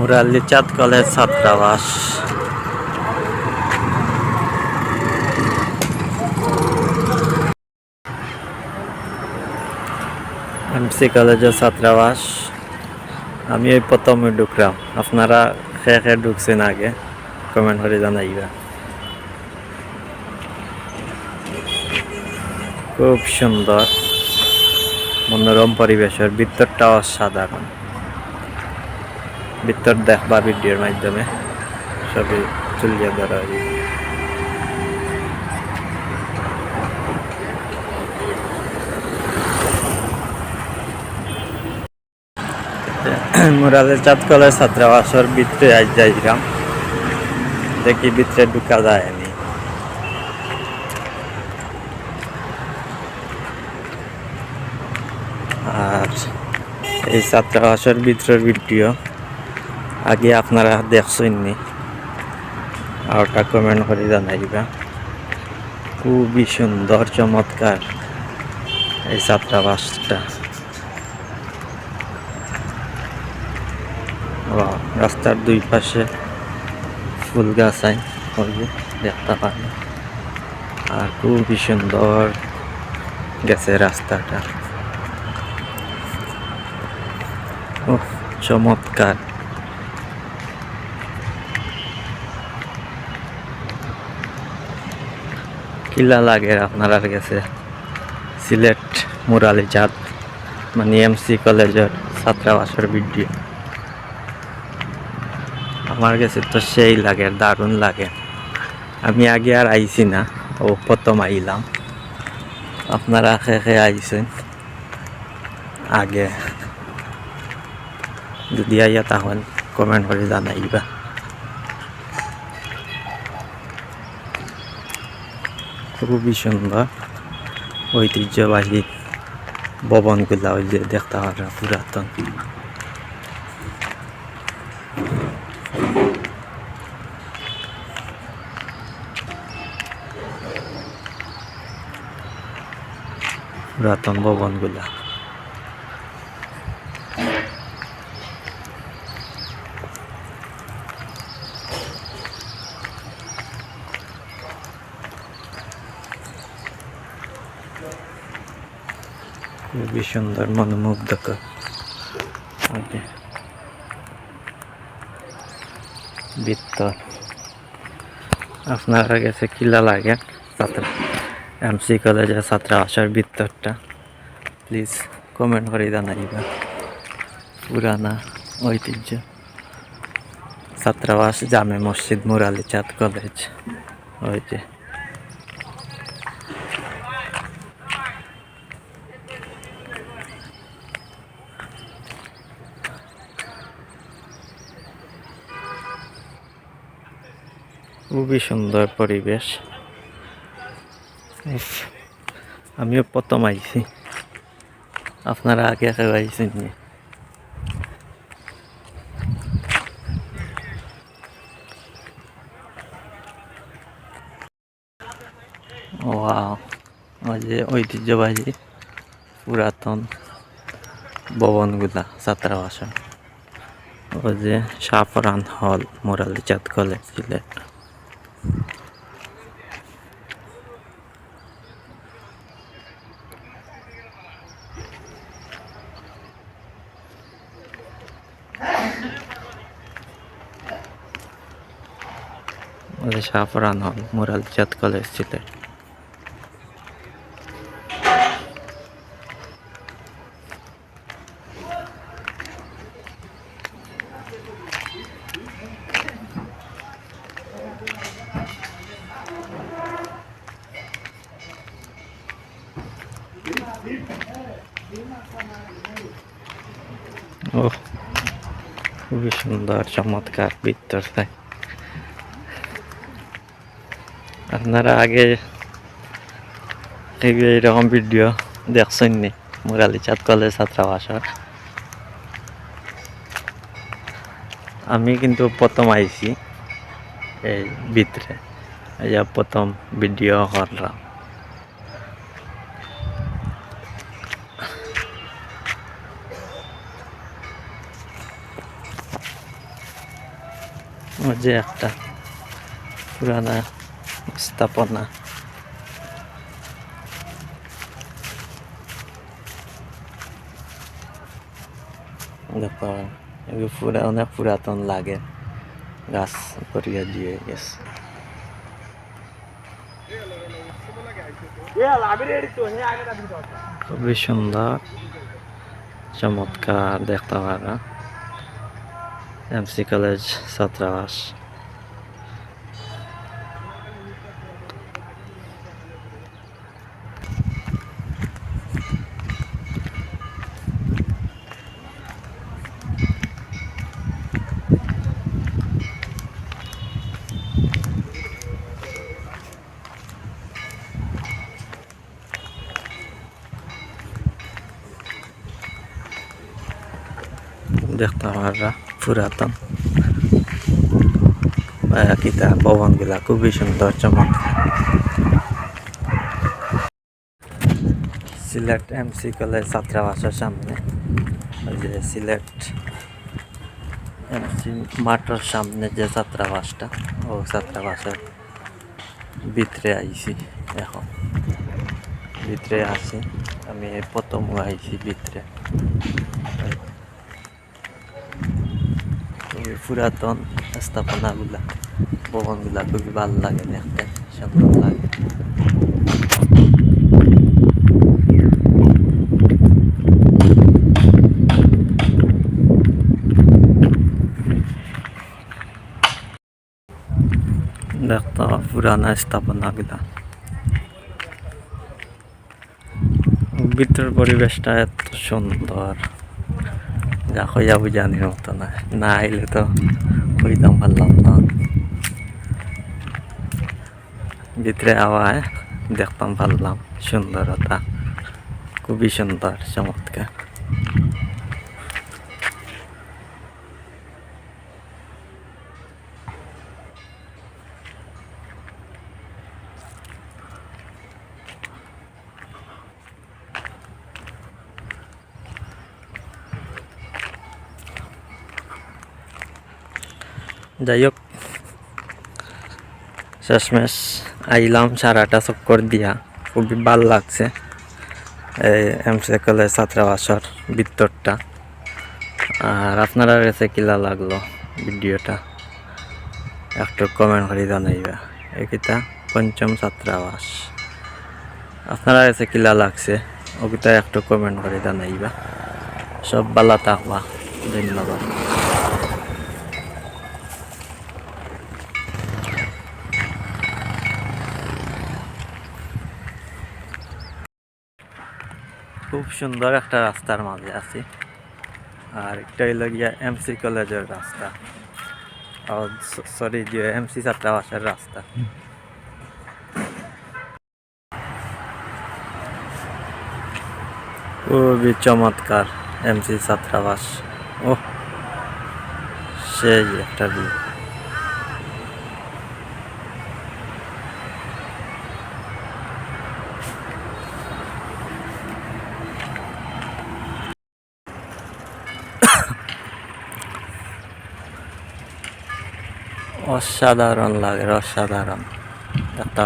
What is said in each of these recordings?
মুরালি চাঁদ কলেজ ছাত্রাবাস। এমসি কলেজের ছাত্রাবাস। আমি এই প্রথমে ঢুকলাম। আপনারা খেয়ে খেয়ে ঢুকছেন আগে। কমেন্ট করে জানাইবা। খুব সুন্দর। মনোরম পরিবেশের ভিতরটাও অসাধারণ। ভিতর দেখবা ভিডিওর মাধ্যমে, সবই তুলিয়ে ধরা। মুরালের চাঁদ কলেজ ছাত্রাবাসর ভিতরে আজ যাইলাম দেখি ভিতরে ঢুকা যায়নি আর এই ছাত্রাবাসের ভিতরের ভিডিও আগে আপনারা দেখছেননি। আর ওটা কমেন্ট করে জানাইবা। খুবই সুন্দর চমৎকার এই ছাত্রাবাসটা রাস্তার দুই পাশে ফুল গাছ আই করবে দেখতে পারে আর খুবই সুন্দর গেছে রাস্তাটা। উফ, চমৎকার। কিলা লাগে আপনার গেছে সিলেট মুরালি চাঁদ মানে এমসি কলেজের ছাত্রাবাসের ভিডিও। আমার কাছে তো সেই লাগে, দারুণ লাগে। আমি আগে আর আইছি না, ও প্রথম আইলাম। আপনারা খেয়ে আইছেন। আগে। যদি আইয়া তখন কমেন্ট করে জানাইবা। খুবই সুন্দর ঐতিহ্যবাহী ভবনগুলা ওই যে দেখতে পারা পুরাতন। পুরাতন ভবনগুলা। খুবই সুন্দর, মনোমুগ্ধকর। ভিতর আপনারা কাছে কিলা লাগে, ছাত্র। এমসি কলেজের ছাত্র আসার ভিতরটা প্লিজ কমেন্ট করে জানাইবা। পুরানা ঐতিহ্য। ছাত্রাবাস জামে মসজিদ মুরালি চাঁদ কলেজ ওই যে। খুবই সুন্দর পরিবেশ। আমিও প্রথম আইছি। আপনারা আগে কেউ আইছেন নি? ওই যে ঐতিহ্যবাহী পুরাতন ভবনগুলা ছাত্রাবাসা ওই যে সাফরান হল, মোরালি চাঁদ কলেজ সিলেট। যে সাফরান হল মোরালি চাঁদ কলেজ সিলেট ও খুবই সুন্দর চমৎকার ভিতরটাই আপনারা আগে এই এরকম ভিডিও দেখছেন নি? মুরালি চাঁদ কলেজ ছাত্রাবাসর। আমি কিন্তু প্রথম আইছি এই ভিতরে। এই প্রথম ভিডিও করলাম। যে একটা পুরানা স্থাপনা। এগুলো পুরা অনেক পুরাতন লাগে। গাছ করিয়া দিয়ে গেছে। খুবই সুন্দর, চমৎকার দেখতে পারা। এমসি কলেজ, ছাত্রাবাস। দেখতে পারা পুরাতন। কিতা ভবনগুলা খুবই সুন্দর, চমৎকার। সিলেট এমসি কলেজ ছাত্রাবাসের সামনে। যে সিলেট এমসি মাঠের সামনে যে ছাত্রাবাসটা, ও ছাত্রাবাসের ভিতরে আইছি এখন। ভিতরে আছি, আমি প্রথম আইছি ভিতরে। খুবই পুরাতন স্থাপনাগুলা, ভবনগুলা খুবই ভালো লাগে দেখতে, সুন্দর লাগে। দেখতে পুরানা স্থাপনাগুলা। ভিতর পরিবেশটা এত সুন্দর। যা হইয়া বুঝানির মতো না। না আইলে তো হইতাম পারলাম না। ভিতরে আওয়ায় দেখতাম পারলাম সুন্দরতা। খুবই সুন্দর, চমৎকার। যাই হোক। শেষমেশ আইলাম, সারাটা সব চক্কর দিয়া। খুবই ভালো লাগছে এই এমসি কলেজ ছাত্রাবাসর ভিতরটা। আর আপনারা কাছে কিলা লাগল ভিডিওটা? একটু কমেন্ট করে জানাইবা। একিটা পঞ্চম ছাত্রাবাস। আপনারা কাছে কিলা লাগছে ওকিটা একটু কমেন্ট করে জানাইবা। সব ভালো থাকবা ধন্যবাদ। খুব সুন্দর একটা রাস্তার মাঝে আছি। আর একটা হইল গিয়া এমসি কলেজের রাস্তা। সরি যে এমসি ছাত্রাবাসের রাস্তা। খুবই চমৎকার এমসি ছাত্রাবাস ও সেই একটা ভিউ অসাধারণ লাগে অসাধারণ। একটা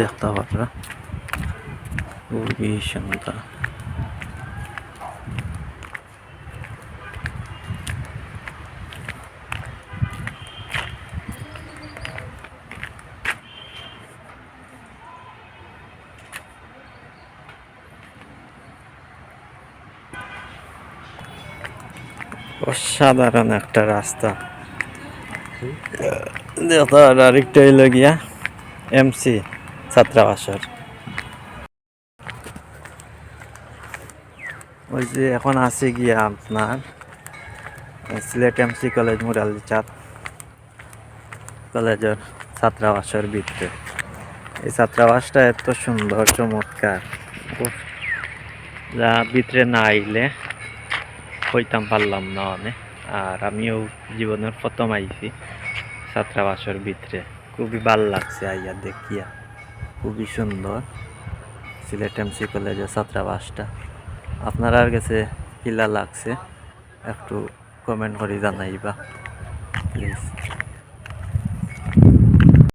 দেখতে পাররা খুবই সুন্দর অসাধারণ একটা রাস্তা। আরেকটা হইল গিয়া এমসি ছাত্রাবাসর। ওই যে এখন আছে গিয়া আপনার সিলেট এমসি কলেজ, মুরালি চাঁদ কলেজের ছাত্রাবাসের ভিতরে। এই ছাত্রাবাসটা এত সুন্দর, চমৎকার। যা ভিতরে না আইলে হইতাম পারলাম না অনেক আর আমিও জীবনের প্রথম আইছি ছাত্রাবাসের ভিতরে। খুবই ভালো লাগছে আইয়া দেখিয়া। খুবই সুন্দর সিলেট এমসি কলেজের ছাত্রাবাসটা। আপনার আর কাছে কিলা লাগছে? একটু কমেন্ট করে জানাইবা প্লিজ